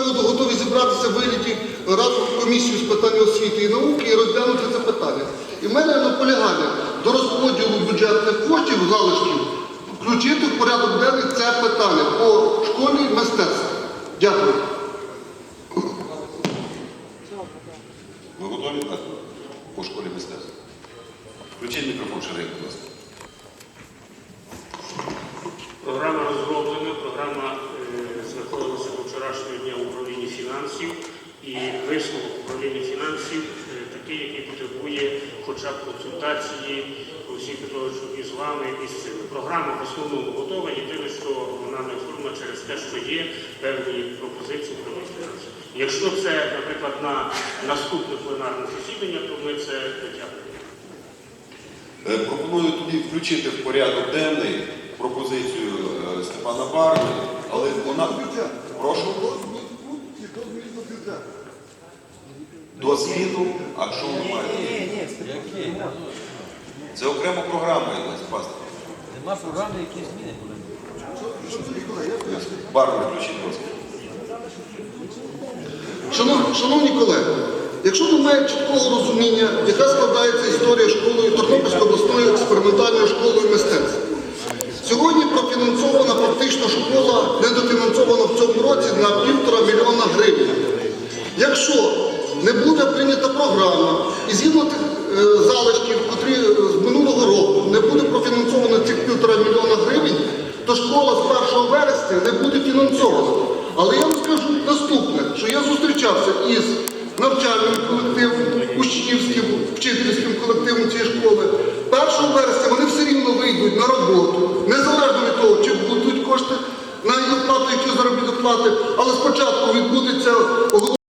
приводу готові зібратися в вигляді разом в комісію з питань освіти і науки і розглянути це питання. І в мене наполягання до розподілу бюджетних коштів залишків включити в порядок денний це питання по школі мистецтва. Дякую. Ви готові так? По школі мистецтва. Включіть мікрофон Шарик, будь ласка. Програма розроблена, програма вчорашнього дня в управлінні фінансів і висновок управління фінансів е, такий, який потребує хоча б консультації Олексій Петровичу і з вами, і з цими. Програма в основному готова, єдине, що вона не оформлена через те, що є певні пропозиції управління фінансів. Якщо це, наприклад, на наступне пленарне засідання, то ми це витягнемо. Е, Пропоную тоді включити в порядок денний пропозицію е, Степана Барни, вона... Прошу? До зміну, а що ви маєте? Це окрема програма якась, пастор. Нема програми, які зміни були. Барну включіть, будь ласка. Шановні, шановні колеги, якщо немає чіткого розуміння, яка складається історія школи Тернопільської обласної експериментальної школи мистецтв. Сьогодні профінансована практично школа недофінансована в цьому році на півтора мільйона гривень. Якщо не буде прийнята програма і згідно тих е, залишків, котрі е, з минулого року не буде профінансовано цих півтора мільйона гривень, то школа з 1 вересня не буде фінансована. Але я вам скажу наступне, що я зустрічався із навчальним колективом, учнівським, вчительським колективом цієї школи. 1 вересня вони все рівно вийдуть на роботу, зарплати, але спочатку відбудеться